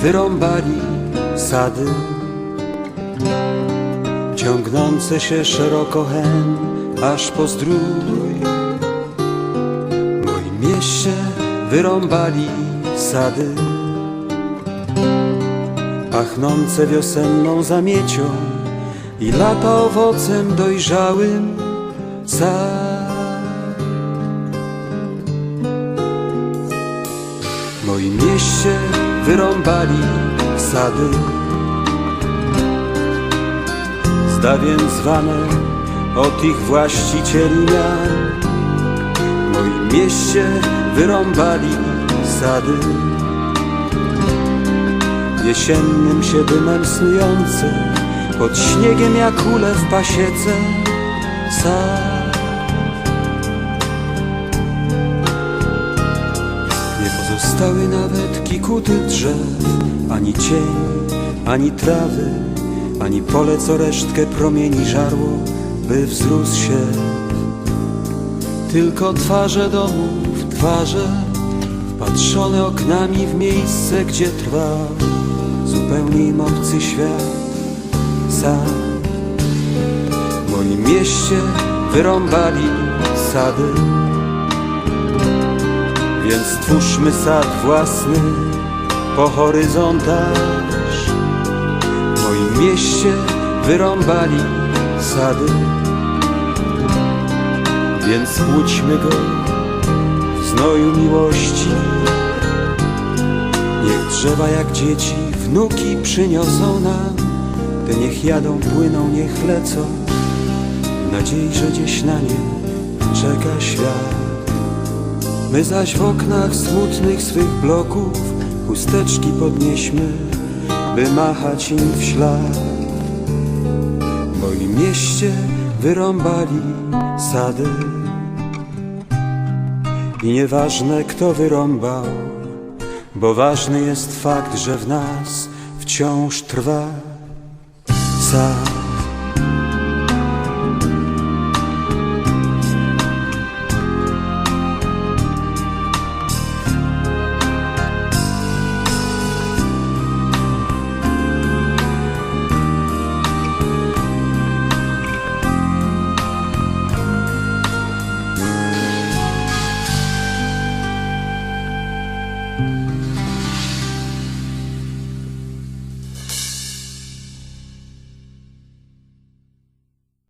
wyrąbali sady ciągnące się szeroko hen aż po zdrój. Moim mieście wyrąbali sady pachnące wiosenną zamiecią i lata owocem dojrzałym sad. Moim mieście wyrąbali sady. Zdawien zwane od ich właścicieli mian W moim mieście wyrąbali sady. Jesiennym się dymem snujące Pod śniegiem jak ule w pasiece. Sad Nie pozostały nawet kikuty drzew, ani cień, ani trawy, ani pole, co resztkę promieni żarło, by wzrósł się. Tylko twarze domów, twarze wpatrzone oknami w miejsce, gdzie trwał zupełnie im obcy świat. Sam w moim mieście wyrąbali sady. Więc twórzmy sad własny po horyzontaż W moim mieście wyrąbali sady. Więc płóćmy go w znoju miłości. Niech drzewa jak dzieci wnuki przyniosą nam. Te niech jadą, płyną, niech lecą. Nadziei, że gdzieś na nie czeka świat My zaś w oknach smutnych swych bloków chusteczki podnieśmy, by machać im w ślad. W moim mieście wyrąbali sady i nieważne kto wyrąbał, bo ważny jest fakt, że w nas wciąż trwa sad.